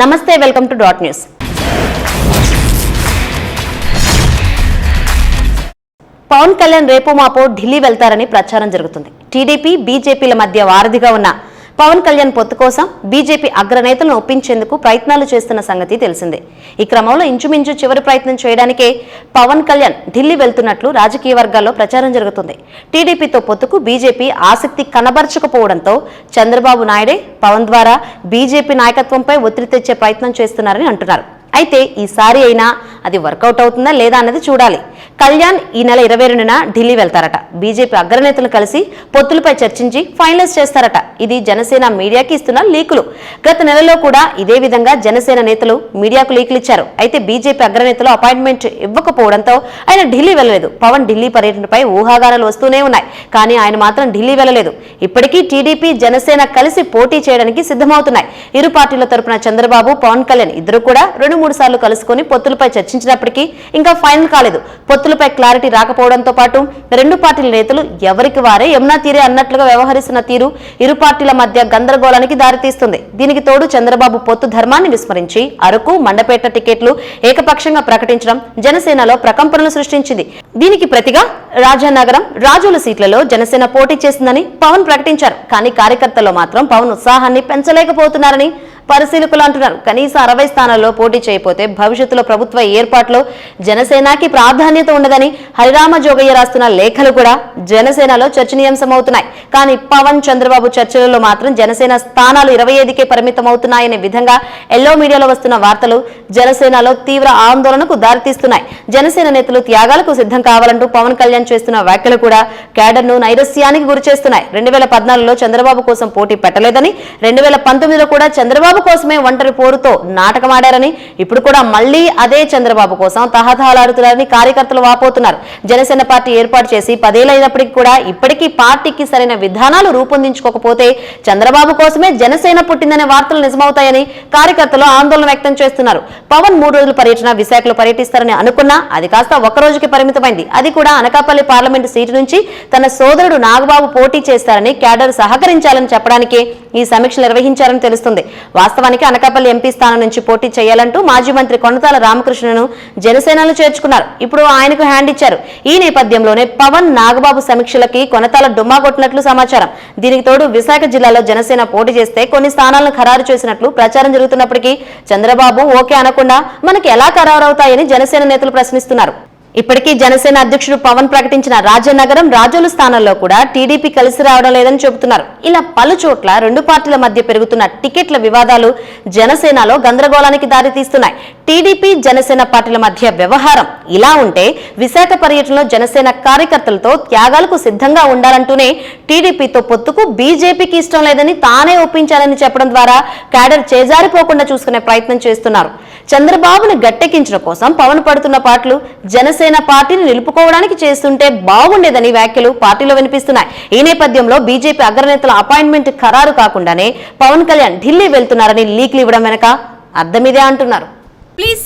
నమస్తే welcome to dot news. Pawan Kalyan రేపు మాపో ఢిల్లీ వెళ్తారని ప్రచారం జరుగుతుంది. టీడీపీ బీజేపీల మధ్య వారధిగా ఉన్న పవన్ కళ్యాణ్ పొత్తు కోసం బీజేపీ అగ్రనేతలను ఒప్పించేందుకు ప్రయత్నాలు చేస్తున్న సంగతి తెలిసిందే. ఈ క్రమంలో ఇంచుమించు చివరి ప్రయత్నం చేయడానికే పవన్ కళ్యాణ్ ఢిల్లీ వెళ్తున్నట్లు రాజకీయ వర్గాల్లో ప్రచారం జరుగుతుంది. టీడీపీతో పొత్తుకు బీజేపీ ఆసక్తి కనబరచకపోవడంతో చంద్రబాబు నాయుడే పవన్ ద్వారా బీజేపీ నాయకత్వంపై ఒత్తిడి తెచ్చే ప్రయత్నం చేస్తున్నారని అంటున్నారు. అయితే ఈసారి అయినా అది వర్కౌట్ అవుతుందా లేదా అన్నది చూడాలి. కళ్యాణ్ ఈ నెల ఇరవై రెండున ఢిల్లీ వెళ్తారట. బీజేపీ అగ్రనేతలు కలిసి పొత్తులపై చర్చించి ఫైనలైజ్ చేస్తారట. ఇది జనసేన మీడియాకి ఇస్తున్న లీకులు. గత నెలలో కూడా ఇదే విధంగా జనసేన నేతలు మీడియాకు లీకులు ఇచ్చారు. అయితే బీజేపీ అగ్రనేతలు అపాయింట్మెంట్ ఇవ్వకపోవడంతో ఆయన ఢిల్లీ వెళ్ళలేదు. పవన్ ఢిల్లీ పర్యటనపై ఊహాగానాలు వస్తూనే ఉన్నాయి. కానీ ఆయన మాత్రం ఢిల్లీ వెళ్ళలేదు. ఇప్పటికీ టీడీపీ జనసేన కలిసి పోటీ చేయడానికి సిద్ధమవుతున్నాయి. ఇరు పార్టీల తరపున చంద్రబాబు పవన్ కళ్యాణ్ ఇద్దరు కూడా రెండు మూడు సార్లు కలుసుకొని పొత్తులపై చర్చించినప్పటికీ ఇంకా ఫైనల్ కాలేదు. పొత్తులపై క్లారిటీ రాకపోవడంతో పాటు రెండు పార్టీల నేతలు ఎవరికి వారే యమునా తీరే అన్నట్లుగా వ్యవహరిస్తున్న తీరు ఇరు పార్టీల మధ్య గందరగోళానికి దారితీస్తుంది. దీనికి తోడు చంద్రబాబు పొత్తు ధర్మాన్ని విస్మరించి అరకు మండపేట టికెట్లు ఏకపక్షంగా ప్రకటించడం జనసేనలో ప్రకంపనలు సృష్టించింది. దీనికి ప్రతిగా రాజానగరం రాజుల సీట్లలో జనసేన పోటీ చేసిందని పవన్ ప్రకటించారు. కానీ కార్యకర్తల్లో మాత్రం పవన్ ఉత్సాహాన్ని పెంచలేకపోతున్నారని పరిశీలకులు అంటున్నారు. కనీసం అరవై స్థానాల్లో పోటీ చేయకపోతే భవిష్యత్తులో ప్రభుత్వ ఏర్పాట్లో జనసేనకి ప్రాధాన్యత ఉండదని హరిరామ జోగయ్య రాస్తున్న లేఖలు కూడా జనసేనలో చర్చనీయాంశమవుతున్నాయి. కానీ పవన్ చంద్రబాబు చర్చలలో మాత్రం జనసేన స్థానాలు ఇరవై ఐదుకే పరిమితమవుతున్నాయనే విధంగా ఎల్లో మీడియాలో వస్తున్న వార్తలు జనసేనలో తీవ్ర ఆందోళనకు దారితీస్తున్నాయి. జనసేన నేతలు త్యాగాలకు సిద్ధం కావాలంటూ పవన్ కళ్యాణ్ చేస్తున్న వ్యాఖ్యలు కూడా క్యాడర్ను నైరస్యానికి గురి చేస్తున్నాయి రెండు వేల పద్నాలుగులో చంద్రబాబు కోసం పోటీ పెట్టలేదని రెండు వేల పంతొమ్మిదిలో కూడా చంద్రబాబు కోసమే ఒంటరి పోరుతో నాటకమాడారని ఇప్పుడు కూడా మళ్ళీ అదే చంద్రబాబు కోసం తహతహలాడుతున్నారని కార్యకర్తలు వాపోతున్నారు. జనసేన పార్టీ ఏర్పాటు చేసి పదేళ్ళైనప్పటికీ కూడా ఇప్పటికీ పార్టీకి సరైన విధానాలు రూపొందించుకోకపోతే చంద్రబాబు కోసమే జనసేన పుట్టిందనే వార్తలు నిజమవుతాయని కార్యకర్తలు ఆందోళన వ్యక్తం చేస్తున్నారు. పవన్ మూడు రోజుల పర్యటన విశాఖలో పర్యటిస్తారని అనుకున్నా అది కాస్త ఒక్క రోజుకి పరిమితమైంది. అది కూడా అనకాపల్లి పార్లమెంటు సీటు నుంచి తన సోదరుడు నాగబాబు పోటీ చేస్తారని క్యాడర్ సహకరించాలని చెప్పడానికే ఈ సమీక్షలు నిర్వహించారని తెలుస్తుంది. వాస్తవానికి అనకాపల్లి ఎంపీ స్థానం నుంచి పోటీ చేయాలంటూ మాజీ మంత్రి కొనతాల రామకృష్ణను జనసేనలో చేర్చుకున్నారు. ఇప్పుడు ఆయనకు హ్యాండ్ ఇచ్చారు. ఈ నేపథ్యంలోనే పవన్ నాగబాబు సమీక్షలకి కొనతాల డుమ్మా కొట్టినట్లు సమాచారం. దీనికి తోడు విశాఖ జిల్లాలో జనసేన పోటీ చేస్తే కొన్ని స్థానాలను ఖరారు చేసినట్లు ప్రచారం జరుగుతున్నప్పటికీ చంద్రబాబు ఓకే అనకుండా మనకి ఎలా ఖరారవుతాయని జనసేన నేతలు ప్రశ్నిస్తున్నారు. ఇప్పటికీ జనసేన అధ్యక్షుడు పవన్ ప్రకటించిన రాజనగరం రాజోలు స్థానంలో కూడా టీడీపీ కలిసి రావడం లేదని చెబుతున్నారు. ఇలా పలు చోట్ల రెండు పార్టీల మధ్య పెరుగుతున్న టికెట్ల వివాదాలు జనసేనలో గందరగోళానికి దారితీస్తున్నాయి. టీడీపీ జనసేన పార్టీల మధ్య వ్యవహారం ఇలా ఉంటే విశాఖ పర్యటనలో జనసేన కార్యకర్తలతో త్యాగాలకు సిద్ధంగా ఉండాలంటూనే టీడీపీతో పొత్తుకు బీజేపీకి ఇష్టం లేదని తానే ఒప్పించాలని చెప్పడం ద్వారా క్యాడర్ చేజారిపోకుండా చూసుకునే ప్రయత్నం చేస్తున్నారు. చంద్రబాబును గట్టెక్కించడం కోసం పవన్ పడుతున్న పాటలు జనసేన పార్టీని నిలుపుకోవడానికి చేస్తుంటే బాగుండేదని వ్యాఖ్యలు పార్టీలో వినిపిస్తున్నాయి. ఈ నేపథ్యంలో బీజేపీ అగ్రనేతల అపాయింట్మెంట్ ఖరారు కాకుండానే పవన్ కళ్యాణ్ ఢిల్లీ వెళ్తున్నారని లీక్లు ఇవ్వడం వెనక అర్థమిదే అంటున్నారు. ప్లీజ్